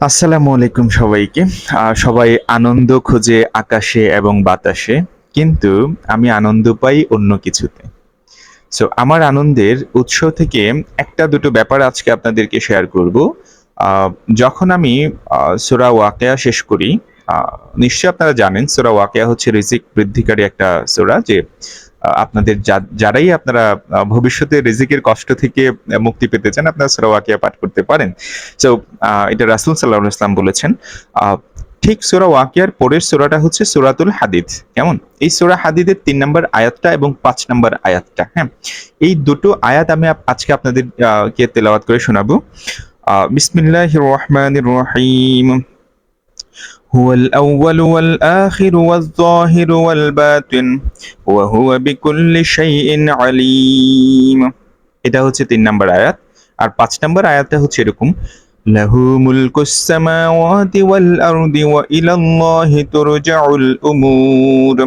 আসসালামু আলাইকুম সবাইকে। সবাই আনন্দ খোঁজে আকাশে এবং বাতাসে, কিন্তু আমি আনন্দ পাই অন্য কিছুতে। সো আমার আনন্দের উৎস থেকে একটা দুটো ব্যাপার আজকে আপনাদেরকে শেয়ার করব। যখন আমি সূরা ওয়াকিয়া শেষ করি নিশ্চয়ই আপনারা জানেন, সোরা ওয়াকেয়া হচ্ছে রিজিক বৃদ্ধিকারী একটা সোরা যে আপনাদের যারাই আপনারা ভবিষ্যতে রিজিকের কষ্ট থেকে মুক্তি পেতে চান আপনারা সূরা ওয়াকিয়া পাঠ করতে পারেন। সো এটা রাসূল আলাইহি ইসলাম বলেছেন ঠিক সূরা ওয়াকিয়ার পরের সূরাটা হচ্ছে সূরাতুল হাদিদ। কেমন? এই সূরা হাদিদের তিন নম্বর আয়াতটা এবং পাঁচ নম্বর আয়াতটা হ্যাঁ? এই দুটো আয়াত আমি আজকে আপনাদের কে তেলাওয়াত করে শোনাবো। আহ, বিসমিল্লাহির রহমানির রহিম। هو الأول والآخر والظاهر والباطن وهو بكل شيء عليم এটা হচ্ছে তিন নম্বর আয়াত আর পাঁচ নম্বর আয়াতটা হচ্ছে এরকম লাহু মুলকুস সামাওয়াতি ওয়াল আরদি ওয়া ইলাল্লাহি তুরজাউল উমুর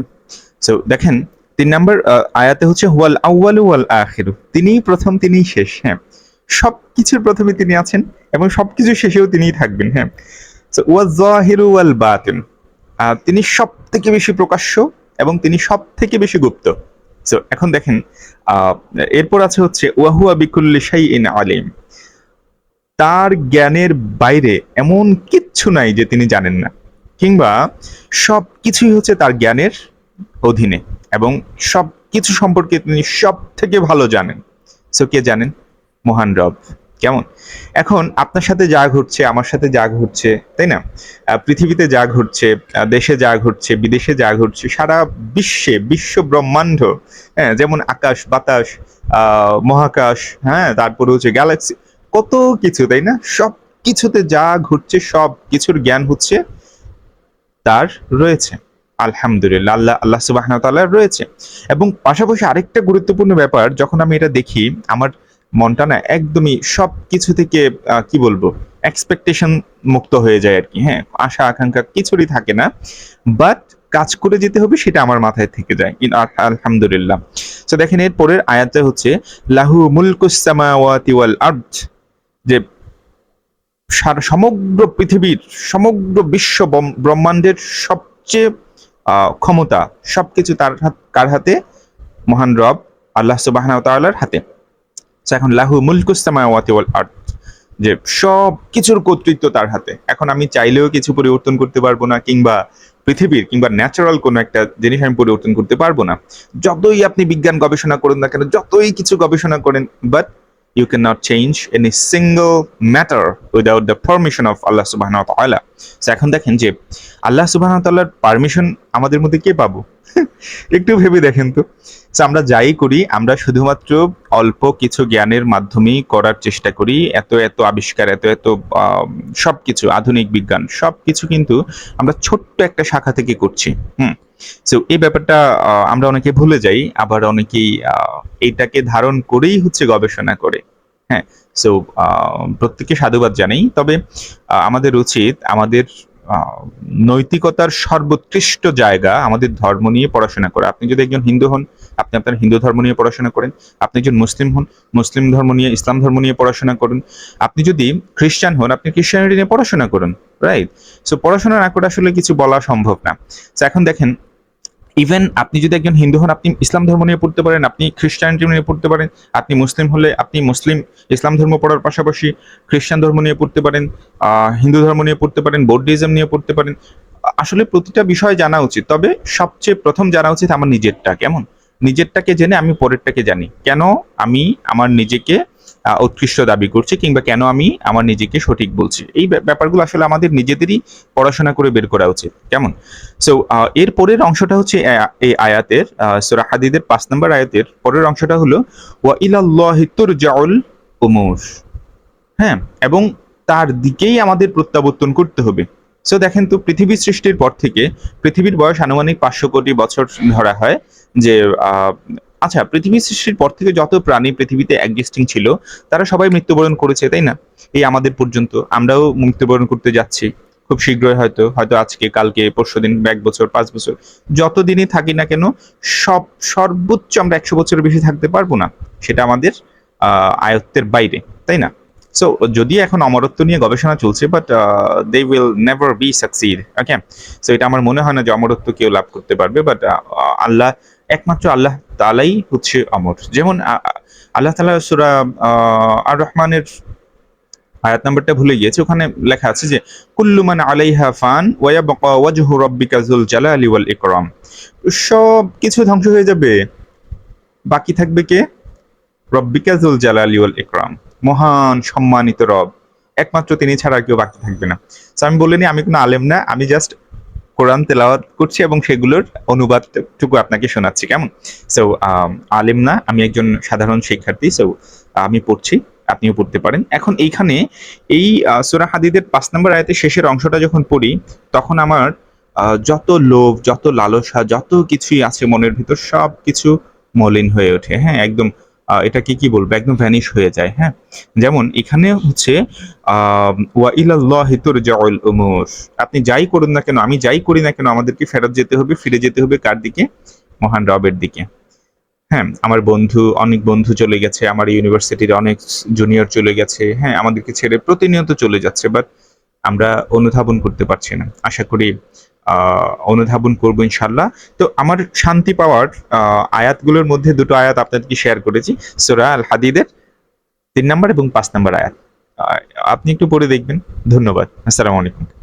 সো দেখেন তিন নম্বর আহ, আয়াতে হচ্ছে ওয়াল আউয়ালু ওয়াল আখিরু তিনিই প্রথম তিনিই শেষ হ্যাঁ সবকিছুর প্রথমে তিনি আছেন এবং সবকিছু শেষেও তিনিই থাকবেন হ্যাঁ ওয়াল বাতিন তিনি সব থেকে বেশি প্রকাশ্য এবং তিনি সব থেকে বেশি গুপ্ত। সো এখন দেখেন এরপর আছে হচ্ছে, ওয়াহুয়া বিকুল্লি শাইইন আলিম। তার জ্ঞানের বাইরে এমন কিচ্ছু নাই যে তিনি জানেন না। কিংবা সব কিছুই হচ্ছে তার জ্ঞানের অধীনে এবং সব কিছু সম্পর্কে তিনি সব থেকে ভালো জানেন। সো কে জানেন? মহান রব। কেমন? এখন আপনার সাথে যা ঘটছে, আমার সাথে যা ঘটছে, তাই না? পৃথিবীতে যা ঘটছে দেশে যা ঘটছে, বিদেশে যা ঘটছে, সারা বিশ্বে, বিশ্ব ব্রহ্মাণ্ড হ্যাঁ যেমন আকাশ, বাতাস মহাকাশ হ্যাঁ তারপরে হচ্ছে গ্যালাক্সি কত কিছু, তাই না? সব কিছুতে যা ঘটছে, সব কিছুর জ্ঞান হচ্ছে তার রয়েছে। আলহামদুলিল্লাহ, আল্লাহ আল্লাহ সুবাহ রয়েছে। এবং পাশাপাশি আরেকটা গুরুত্বপূর্ণ ব্যাপার, যখন আমি এটা দেখি, আমার মনটা না একদমই সব কিছু থেকে কি বলব এক্সপেকটেশন মুক্ত হয়ে যায় আর কি। হ্যাঁ আশা, আকাঙ্ক্ষা কিছুরই থাকে না। বাট কাজ করে যেতে হবে সেটা আমার মাথায় থেকে যায়। আলহামদুলিল্লাহ। তো দেখেন, এর পরের আয়াতে হচ্ছে, লাহু মুলকুস সামাওয়াতি ওয়াল আরদ। যে সার, সমগ্র পৃথিবীর, সমগ্র বিশ্ব ব্রহ্মাণ্ডের সবচেয়ে ক্ষমতা, সবকিছু তার কার হাতে? মহান রব, আল্লাহ সুবাহ হাতে। এখন লাহু মুলকুস সামাওয়াতি ওয়াল আরদ, যে সব কিছুর কর্তৃত্ব তার হাতে। এখন আমি চাইলেও কিছু পরিবর্তন করতে পারব না, কিংবা পৃথিবীর কিংবা ন্যাচারাল কোনো একটা জিনিস আমি পরিবর্তন করতে পারব না। যতই আপনি বিজ্ঞান গবেষণা করেন না কেন, যতই কিছু গবেষণা করেন but change any single matter without the permission of Allah subhanahu wa ta'ala So, এখন দেখেন যে, আল্লাহ ta'alaর পারমিশন আমাদের মধ্যে কে পাবো? একটু ভেবে দেখেন তো। আমরা যাই করি আমরা শুধুমাত্র অল্প কিছু জ্ঞানের মাধ্যমেই করার চেষ্টা করি। এত এত আবিষ্কার এত এত আম, সবকিছু আধুনিক বিজ্ঞান সবকিছু কিন্তু আমরা ছোট্ট একটা শাখা থেকে করছি। হুম। সো এই ব্যাপারটা আমরা অনেকে ভুলে যাই আবার অনেকেই এইটাকে ধারণ করেই হচ্ছে গবেষণা করে। হ্যাঁ। সো প্রত্যেককে সাধুবাদ জানাই। তবে আমাদের উচিত আমাদের নৈতিকতার সর্বোৎকৃষ্ট জায়গা আমাদের ধর্ম নিয়ে পড়াশোনা করা। আপনি যদি একজন হিন্দু হন, আপনি আপনার হিন্দু ধর্ম নিয়ে পড়াশোনা করেন। আপনি একজন মুসলিম হন, মুসলিম ধর্ম নিয়ে, ইসলাম ধর্ম নিয়ে পড়াশোনা করুন। আপনি যদি খ্রিস্টান হন, আপনি খ্রিস্টানিটি নিয়ে পড়াশোনা করুন রাইট সো পড়াশোনা না করে আসলে কিছু বলা সম্ভব না। এখন দেখেন ইভেন আপনি যদি একজন হিন্দু হন, আপনি ইসলাম ধর্ম নিয়ে পড়তে পারেন, আপনি খ্রিস্টানিটি নিয়ে পড়তে পারেন, আপনি মুসলিম হলে আপনি মুসলিম, ইসলাম ধর্ম পড়ার পাশাপাশি খ্রিস্টান ধর্ম নিয়ে পড়তে পারেন হিন্দু ধর্ম নিয়ে পড়তে পারেন বৌদ্ধিজম নিয়ে পড়তে পারেন। আসলে প্রতিটা বিষয় জানা উচিত, তবে সবচেয়ে প্রথম জানা উচিত আমার নিজেরটা, কেমন? নিজেরটাকে জেনে আমি পরেরটাকে জানি। কেন? আমি আমার নিজেকে উৎকৃষ্ট দাবি করছি কিংবা কেন আমি আমার নিজেকে সঠিক বলছি। এই ব্যাপ- ব্যাপারগুলো আসলে আমাদের নিজেদেরই পড়াশোনা করে বের করা উচিত। কেমন? সো এর পরের অংশটা হচ্ছে এই আয়াতের সুরা হাদিদের পাঁচ নম্বর আয়াতের পরের অংশটা হলো, ওয়া ইলাল্লাহি তুরজাউল উমুর। হ্যাঁ এবং তার দিকেই আমাদের প্রত্যাবর্তন করতে হবে। সো দেখেন তো, পৃথিবী সৃষ্টির পর থেকে, পৃথিবীর বয়স আনুমানিক পাঁচশো কোটি বছর ধরা হয় যে আচ্ছা পৃথিবী সৃষ্টির পর থেকে যত প্রাণী পৃথিবীতে এক্সিস্টিং ছিল, তারা সবাই মৃত্যুবরণ করেছে, তাই না? এই আমাদের পর্যন্ত। আমরাও মৃত্যুবরণ করতে যাচ্ছি, খুব শীঘ্রই হয়তো হয়তো আজকে, কালকে, পরশু দিন, এক বছর, পাঁচ বছর। যতদিনই থাকি না কেন, সব, সর্বোচ্চ আমরা একশো বছরের বেশি থাকতে পারব না। সেটা আমাদের আয়ত্তের বাইরে, তাই না? সো যদি এখন অমরত্ব নিয়ে গবেষণা চলছে but they will never be succeed okay so এটা আমার মনে হয় না যে অমরত্ব কেউ লাভ করতে পারবে বাট আল্লাহ, একমাত্র আল্লাহ তালাই হচ্ছে অমর যেমন আল্লাহ তালা সুরা আর রহমানের আয়াত নাম্বারটা ভুলে গিয়েছে, ওখানে লেখা আছে যে, কুল্লু মান আলাইহা ফান ওয়া ওয়াজহু রাব্বিকা যুল জালালি ওয়াল ইকরাম। সব কিছু ধ্বংস হয়ে যাবে। বাকি থাকবে কে? রব্বিকা যুল জালালি ওয়াল ইকরাম। মহান সম্মানিত রব। একমাত্র তিনি ছাড়া কেউ বাকি থাকবে না। আমি বলিনি আমি কোনো আলেম না, আমি জাস্ট কোরআন তেলাওয়াত করছি এবং সেগুলোর অনুবাদটুকু আপনাকে শোনাচ্ছি, কেমন? সো আলেম না, আমি একজন সাধারণ শিক্ষার্থী সো আমি পড়ছি, আপনিও পড়তে পারেন। এখন এইখানে এই সুরা হাদিদের পাঁচ নম্বর আয়াতের শেষের অংশটা যখন পড়ি, তখন আমার যত লোভ, যত লালসা, যত কিছুই আছে মনের ভিতর সব কিছু মলিন হয়ে ওঠে। হ্যাঁ একদম এটাকে কি বলব? একদম ভ্যানিশ হয়ে যায় হ্যাঁ? যেমন এখানে হচ্ছে আপনি যাই করুন না কেন, আমি যাই করি না কেন, আমাদেরকে ফেরত যেতে হবে, ফিরে যেতে হবে কার দিকে? মহান রবের দিকে। হ্যাঁ আমার বন্ধু, অনেক বন্ধু চলে গেছে, আমার ইউনিভার্সিটির অনেক জুনিয়র চলে গেছে হ্যাঁ আমাদেরকে ছেড়ে প্রতিনিয়ত চলে যাচ্ছে, বাট আমরা অনুধাবন করতে পারছি না। আশা করি অনুধাবন করব ইনশাল্লাহ তো আমার শান্তি পাওয়ার আয়াতগুলোর মধ্যে দুটো আয়াত আপনাদেরকে শেয়ার করেছি, সোরা আল হাদিদের তিন নম্বর এবং পাঁচ নম্বর আয়াত। আপনি একটু পড়ে দেখবেন। ধন্যবাদ। আসসালামু আলাইকুম।